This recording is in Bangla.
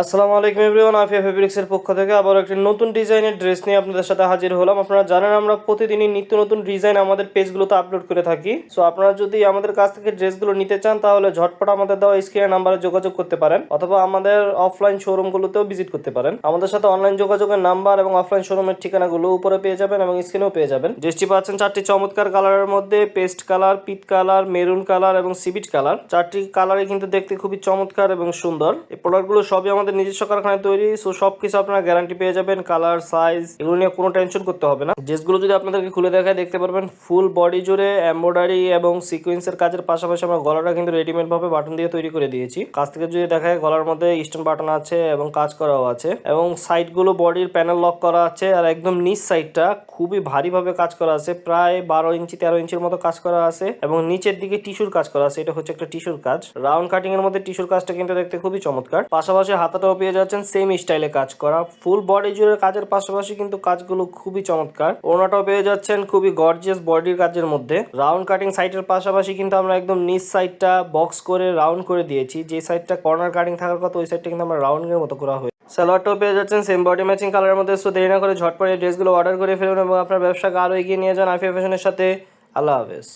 আসসালামু আলাইকুম এভরিওয়ান, আফিয়া ফেব্রিক্সের পক্ষ থেকে আবার একটি নতুন ডিজাইনের ড্রেস নিয়ে আপনাদের সাথে হাজির হলাম। আপনারা জানেন আমরা প্রতিদিনই নিত্য নতুন ডিজাইন আমাদের পেজগুলোতে আপলোড করে থাকি। সো আপনারা যদি আমাদের কাছ থেকে ড্রেসগুলো নিতে চান, তাহলে ঝটপট আমাদের দেওয়া স্ক্রিনের নাম্বারে যোগাযোগ করতে পারেন, অথবা আমাদের অফলাইন শোরুমগুলোতেও ভিজিট করতে পারেন। আমাদের সাথে অনলাইন যোগাযোগের নাম্বার এবং অফলাইন শোরুমের ঠিকানাগুলো উপরে পেয়ে যাবেন এবং স্ক্রিনেও পেয়ে যাবেন। ড্রেসটি পাচ্ছেন চারটি চমৎকার কালারের মধ্যে পেস্ট কালার পিট কালার মেরুন কালার এবং সিবিট কালার চারটি কালারই কিন্তু দেখতে খুবই চমৎকার এবং সুন্দর। এই প্রোডাক্টগুলো সবই আমাদের নিজস্ব কারখানায় তৈরি সো সবকিছু আপনারা গ্যারান্টি পেয়ে যাবেন কালার সাইজ এগুলো নিয়ে কোনো টেনশন করতে হবে না। ড্রেসগুলো যদি আপনাদেরকে খুলে দেখায়, দেখতে পারবেন ফুল বডি জুড়ে এমব্রয়ডারি এবং সিকোয়েন্সের কাজের পাশাপাশি আমরা গলাটা কিন্তু রেডিমেড ভাবে বাটন দিয়ে তৈরি করে দিয়েছি। কাছ থেকে যদি দেখায়, গলার মধ্যে ইস্টার্ন বাটন আছে এবং কাজ করাও আছে। এবং সাইডগুলো বডির প্যানেল লক করা আছে আর একদম নিচ সাইডটা খুবই ভারীভাবে কাজ করা আছে। প্রায় বারো ইঞ্চি, তেরো ইঞ্চির মতো কাজ করা আছে এবং নিচের দিকে টিস্যুর কাজ করা আছে। এটা হচ্ছে একটা টিস্যুর কাজ। রাউন্ড কাটিং এর মধ্যে টিস্যুর কাজটা কিন্তু দেখতে খুবই চমৎকার। পাশাপাশি হাতাটাও পেয়ে যাচ্ছেন সেম স্টাইলে কাজ করা। ফুল বডি জুড়ে কাজের পাশাপাশি কিন্তু কাজগুলো খুবই চমৎকার। ওনাটাও পেয়ে যাচ্ছেন খুবই গর্জিয়াস বডির কাজের মধ্যে। রাউন্ড কাটিং সাইডের পাশাপাশি কিন্তু আমরা একদম নিচ সাইডটা বক্স করে রাউন্ড করে দিয়েছি। যে সাইডটা কর্নার কাটিং থাকার কথা, ওই সাইডটা কিন্তু আমরা রাউন্ডের মতো করা হয়েছে। সালোয়ারটাও পেয়ে যাচ্ছেন সেম বডি ম্যাচিং কালারের মধ্যে। সো দেরি না করে ঝটপট এই ড্রেসগুলো অর্ডার করে ফেলুন এবং আপনার ব্যবসাকে আরও এগিয়ে নিয়ে যান আইফিয়া ফ্যাশনের সাথে। আল্লাহ হাফেজ।